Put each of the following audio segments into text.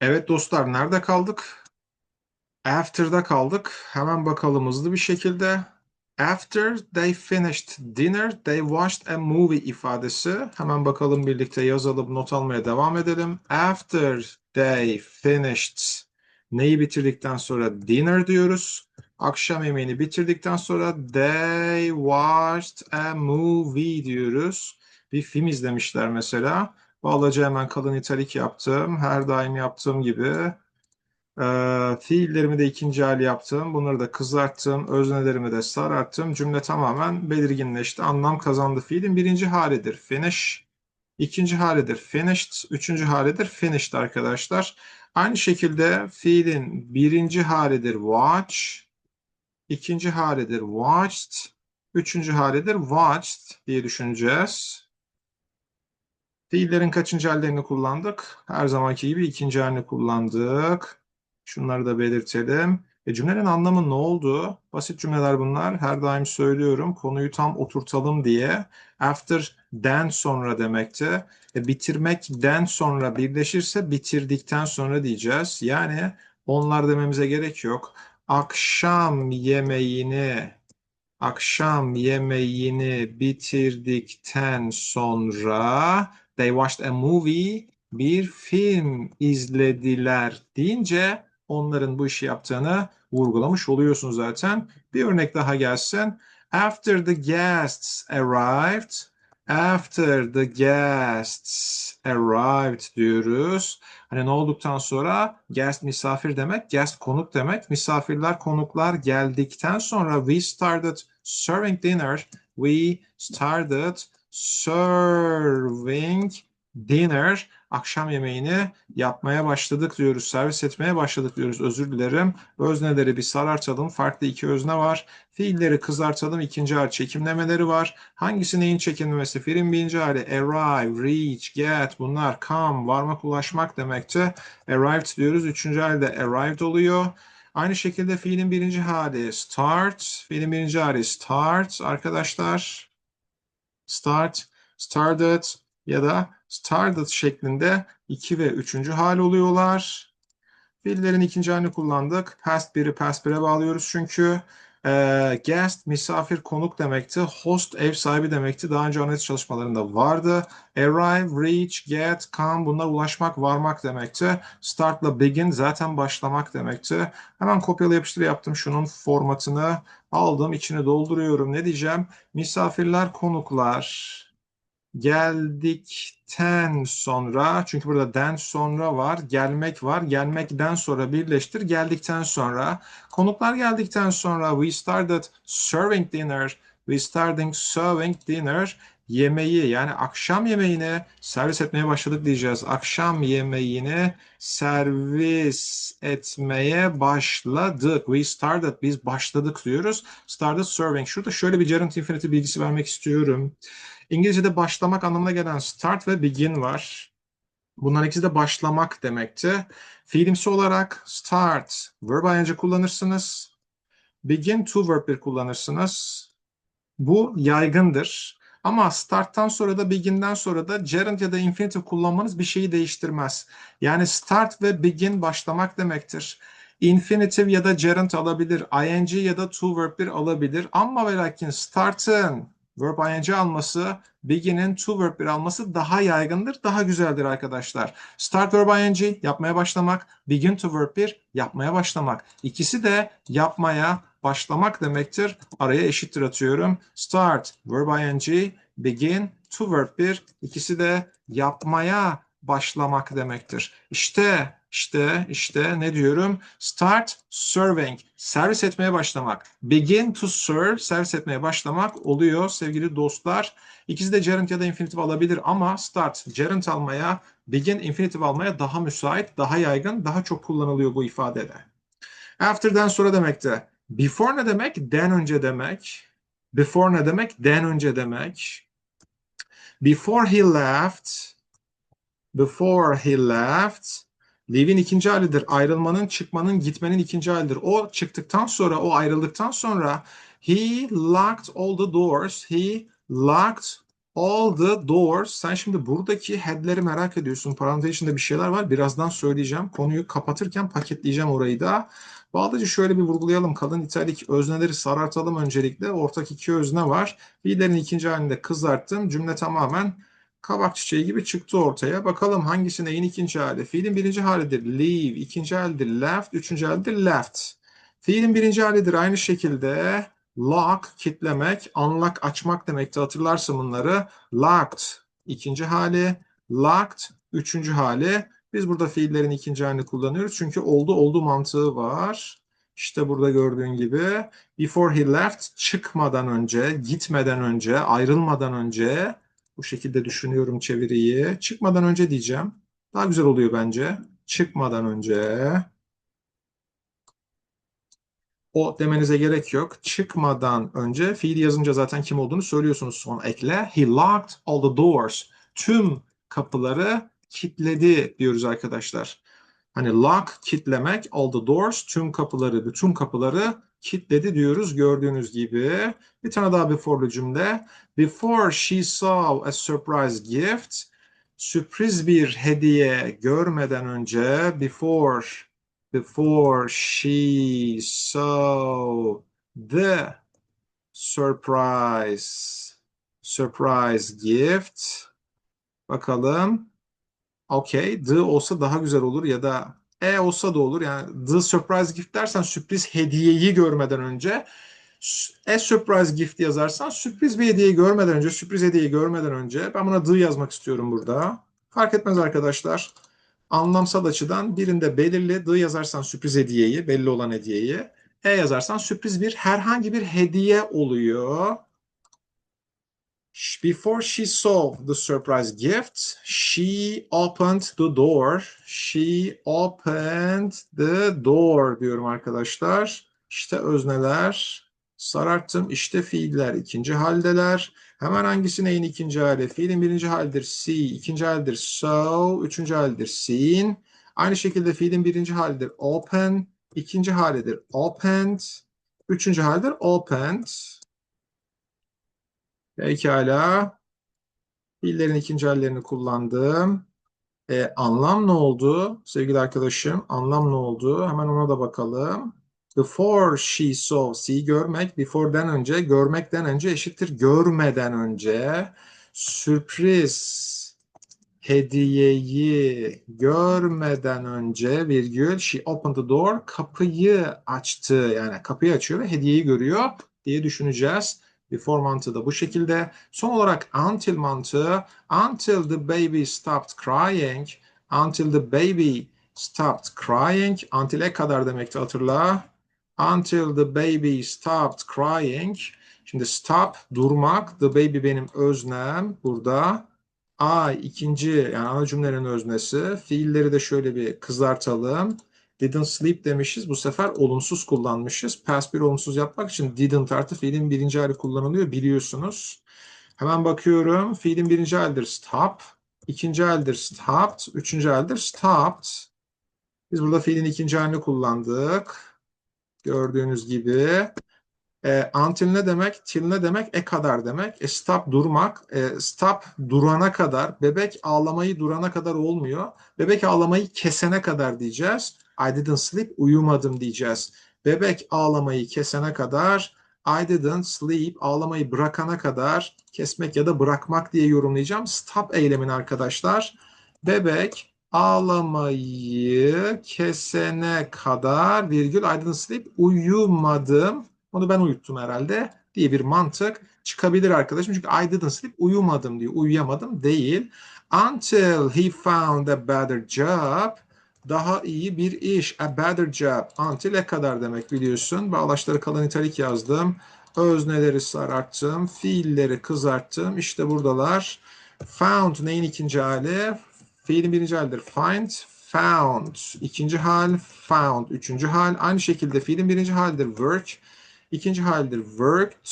Evet dostlar nerede kaldık? After'da kaldık. Hemen bakalım hızlı bir şekilde. After they finished dinner, they watched a movie ifadesi. Hemen bakalım birlikte yazalım, not almaya devam edelim. After they finished neyi bitirdikten sonra dinner diyoruz. Akşam yemeğini bitirdikten sonra they watched a movie diyoruz. Bir film izlemişler mesela. Bağlacı hemen kalın italik yaptım. Her daim yaptığım gibi. Ee, fiillerimi de ikinci hali yaptım. Bunları da kızarttım. Öznelerimi de sararttım. Cümle tamamen belirginleşti. Anlam kazandı. Fiilin birinci halidir. Finish. İkinci halidir. Finished. Üçüncü halidir. Finished arkadaşlar. Aynı şekilde fiilin birinci halidir. Watch. İkinci halidir. Watched. Üçüncü halidir. Watched diye düşüneceğiz. Fiillerin kaçıncı hallerini kullandık? Her zamanki gibi ikinci halini kullandık. Şunları da belirtelim. E, cümlenin anlamı ne oldu? Basit cümleler bunlar. Her daim söylüyorum. Konuyu tam oturtalım diye. After den sonra demekti. E, bitirmekten sonra birleşirse bitirdikten sonra diyeceğiz. Yani onlar dememize gerek yok. Akşam yemeğini akşam yemeğini bitirdikten sonra they watched a movie bir film izlediler deyince onların bu işi yaptığını vurgulamış oluyorsun zaten. Bir örnek daha gelsin. After the guests arrived, after the guests arrived diyoruz. Hani ne olduktan sonra guest misafir demek, guest konuk demek. Misafirler, konuklar geldikten sonra we started serving dinner. We started serving dinner. Akşam yemeğini yapmaya başladık diyoruz. Servis etmeye başladık diyoruz. Özür dilerim. Özneleri bir sarartalım. Farklı iki özne var. Fiilleri kızartalım. İkinci hal çekimlemeleri var. Hangisi neyin çekimlemesi? Fiilin birinci hali arrive, reach, get bunlar come, varmak, ulaşmak demekti. Arrived diyoruz. Üçüncü halde arrived oluyor. Aynı şekilde fiilin birinci hali start. Fiilin birinci hali start arkadaşlar. Start, started ya da started şeklinde iki ve üçüncü hal oluyorlar. Fiillerin ikinci halini kullandık. Past 1'i past 1'e bağlıyoruz çünkü. Ee, guest, misafir, konuk demekti. Host, ev sahibi demekti. Daha önce analiz çalışmalarında vardı. Arrive, reach, get, come bunlar ulaşmak, varmak demekti. Start'la begin zaten başlamak demekti. Hemen kopyala yapıştır yaptım. Şunun formatını aldım. içine dolduruyorum. Ne diyeceğim? Misafirler, konuklar geldikten sonra çünkü burada den sonra var, gelmek var. Gelmekten sonra birleştir. Geldikten sonra konuklar geldikten sonra we started serving dinner. We started serving dinner. Yemeği yani akşam yemeğini servis etmeye başladık diyeceğiz. Akşam yemeğini servis etmeye başladık. We started biz başladık diyoruz. Started serving. Şurada şöyle bir gerund infinitive bilgisi vermek istiyorum. İngilizce'de başlamak anlamına gelen start ve begin var. Bunların ikisi de başlamak demekti. Fiilimsi olarak start verb ing kullanırsınız. Begin to verb bir kullanırsınız. Bu yaygındır. Ama starttan sonra da begin'den sonra da gerund ya da infinitive kullanmanız bir şeyi değiştirmez. Yani start ve begin başlamak demektir. Infinitive ya da gerund alabilir. ing ya da to verb bir alabilir. Ama ve lakin start'ın verb ing alması, begin'in to verb bir alması daha yaygındır, daha güzeldir arkadaşlar. Start verb ing yapmaya başlamak, begin to verb bir yapmaya başlamak. İkisi de yapmaya başlamak demektir. Araya eşittir atıyorum. Start verb ing, begin to verb bir ikisi de yapmaya başlamak demektir. İşte işte işte ne diyorum? Start serving. Servis etmeye başlamak. Begin to serve. Servis etmeye başlamak oluyor sevgili dostlar. İkisi de gerund ya da infinitive alabilir ama start gerund almaya, begin infinitive almaya daha müsait, daha yaygın, daha çok kullanılıyor bu ifadede. After'dan sonra demekti. Before ne demek? Den önce demek. Before ne demek? Den önce demek. Before he left, before he left, leave'in ikinci halidir. Ayrılmanın, çıkmanın, gitmenin ikinci halidir. O çıktıktan sonra, o ayrıldıktan sonra he locked all the doors. He locked all the doors. Sen şimdi buradaki head'leri merak ediyorsun. Parantez içinde bir şeyler var. Birazdan söyleyeceğim. Konuyu kapatırken paketleyeceğim orayı da. Bağlıcı şöyle bir vurgulayalım. Kalın italik özneleri sarartalım öncelikle. Ortak iki özne var. Fiillerin ikinci halinde kızarttım. Cümle tamamen kabak çiçeği gibi çıktı ortaya. Bakalım hangisi neyin ikinci hali? Fiilin birinci halidir leave, ikinci halidir left, üçüncü halidir left. Fiilin birinci halidir aynı şekilde lock, kitlemek, unlock, açmak demekti. Hatırlarsın bunları. Locked, ikinci hali, locked, üçüncü hali. Biz burada fiillerin ikinci halini kullanıyoruz. Çünkü oldu oldu mantığı var. İşte burada gördüğün gibi before he left çıkmadan önce, gitmeden önce, ayrılmadan önce bu şekilde düşünüyorum çeviriyi. Çıkmadan önce diyeceğim. Daha güzel oluyor bence. Çıkmadan önce. O demenize gerek yok. Çıkmadan önce fiil yazınca zaten kim olduğunu söylüyorsunuz son ekle. He locked all the doors. Tüm kapıları kilitledi diyoruz arkadaşlar. Hani lock kitlemek, all the doors tüm kapıları, bütün kapıları kilitledi diyoruz gördüğünüz gibi. Bir tane daha before'lu cümle. Before she saw a surprise gift. Sürpriz bir hediye görmeden önce before before she saw the surprise surprise gift bakalım okay the olsa daha güzel olur ya da e olsa da olur. Yani the surprise gift dersen sürpriz hediyeyi görmeden önce a surprise gift yazarsan sürpriz bir hediye görmeden önce sürpriz hediyeyi görmeden önce ben buna the yazmak istiyorum burada. Fark etmez arkadaşlar. Anlamsal açıdan birinde belirli the yazarsan sürpriz hediyeyi, belli olan hediyeyi, e yazarsan sürpriz bir herhangi bir hediye oluyor. Before she saw the surprise gift, she opened the door. She opened the door diyorum arkadaşlar. İşte özneler. Sararttım. İşte fiiller ikinci haldeler. Hemen hangisi neyin ikinci hali? Fiilin birinci halidir see, ikinci halidir so, üçüncü halidir seen. Aynı şekilde fiilin birinci halidir open, ikinci halidir opened, üçüncü halidir opened. Pekala. Fiillerin ikinci hallerini kullandım. E, anlam ne oldu sevgili arkadaşım? Anlam ne oldu? Hemen ona da bakalım. Before she saw, see görmek, before'den önce, görmekten önce eşittir görmeden önce. Sürpriz hediyeyi görmeden önce virgül she opened the door kapıyı açtı yani kapıyı açıyor ve hediyeyi görüyor diye düşüneceğiz. Before mantığı da bu şekilde. Son olarak until mantığı until the baby stopped crying until the baby stopped crying until'e kadar demekti hatırla until the baby stopped crying. Şimdi stop durmak. The baby benim öznem burada. I ikinci yani ana cümlenin öznesi. Fiilleri de şöyle bir kızartalım. Didn't sleep demişiz. Bu sefer olumsuz kullanmışız. Past bir olumsuz yapmak için didn't artı fiilin birinci hali kullanılıyor biliyorsunuz. Hemen bakıyorum. Fiilin birinci halidir stop. ikinci halidir stopped. Üçüncü halidir stopped. Biz burada fiilin ikinci halini kullandık. Gördüğünüz gibi. E, until ne demek? Till ne demek? E kadar demek. E, stop durmak. E, stop durana kadar. Bebek ağlamayı durana kadar olmuyor. Bebek ağlamayı kesene kadar diyeceğiz. I didn't sleep. Uyumadım diyeceğiz. Bebek ağlamayı kesene kadar. I didn't sleep. Ağlamayı bırakana kadar. Kesmek ya da bırakmak diye yorumlayacağım. Stop eylemini arkadaşlar. Bebek ağlamayı kesene kadar virgül I didn't sleep uyumadım. Onu ben uyuttum herhalde diye bir mantık çıkabilir arkadaşım. Çünkü I didn't sleep uyumadım diyor. Uyuyamadım değil. Until he found a better job. Daha iyi bir iş. A better job. Until'e kadar demek biliyorsun. Bağlaçları kalın italik yazdım. Özneleri sararttım. Fiilleri kızarttım. İşte buradalar. Found neyin ikinci hali? Fiilin birinci halidir. Find, found. İkinci hal, found. Üçüncü hal. Aynı şekilde fiilin birinci halidir. Work. İkinci halidir. Worked.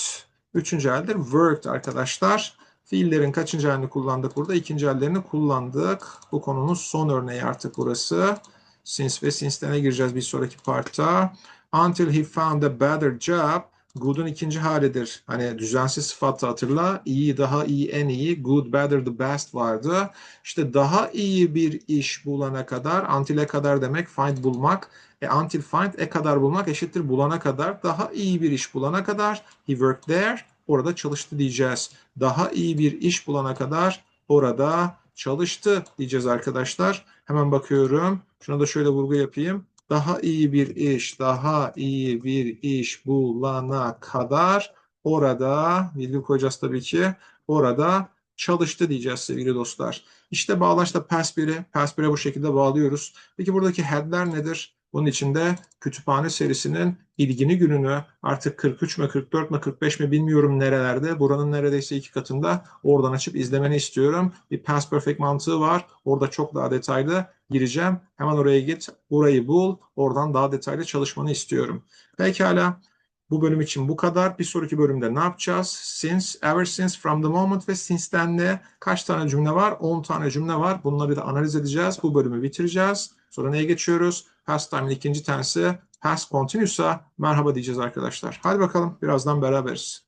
Üçüncü halidir. Worked arkadaşlar. Fiillerin kaçıncı halini kullandık burada? İkinci hallerini kullandık. Bu konunun son örneği artık burası. Since ve since'lere gireceğiz bir sonraki partta. Until he found a better job. Good'un ikinci halidir. Hani düzensiz sıfatı hatırla. İyi, daha iyi, en iyi. Good, better, the best vardı. İşte daha iyi bir iş bulana kadar, until'e kadar demek find bulmak. E, until find e kadar bulmak eşittir bulana kadar. Daha iyi bir iş bulana kadar he worked there. Orada çalıştı diyeceğiz. Daha iyi bir iş bulana kadar orada çalıştı diyeceğiz arkadaşlar. Hemen bakıyorum. Şuna da şöyle vurgu yapayım. Daha iyi bir iş, daha iyi bir iş bulana kadar orada, virgül koyacağız tabii ki, orada çalıştı diyeceğiz sevgili dostlar. İşte bağlaçta past 1'i, past 1'e bu şekilde bağlıyoruz. Peki buradaki head'ler nedir? Bunun içinde kütüphane serisinin ilgini gününü artık 43 mü 44 mü 45 mi bilmiyorum nerelerde. Buranın neredeyse iki katında oradan açıp izlemeni istiyorum. Bir past perfect mantığı var. Orada çok daha detaylı gireceğim. Hemen oraya git, orayı bul. Oradan daha detaylı çalışmanı istiyorum. Pekala. Bu bölüm için bu kadar. Bir sonraki bölümde ne yapacağız? Since, ever since, from the moment ve since'ten de kaç tane cümle var? 10 tane cümle var. Bunları da analiz edeceğiz. Bu bölümü bitireceğiz. Sonra neye geçiyoruz? Past time'in ikinci tensi past continuous'a merhaba diyeceğiz arkadaşlar. Hadi bakalım birazdan beraberiz.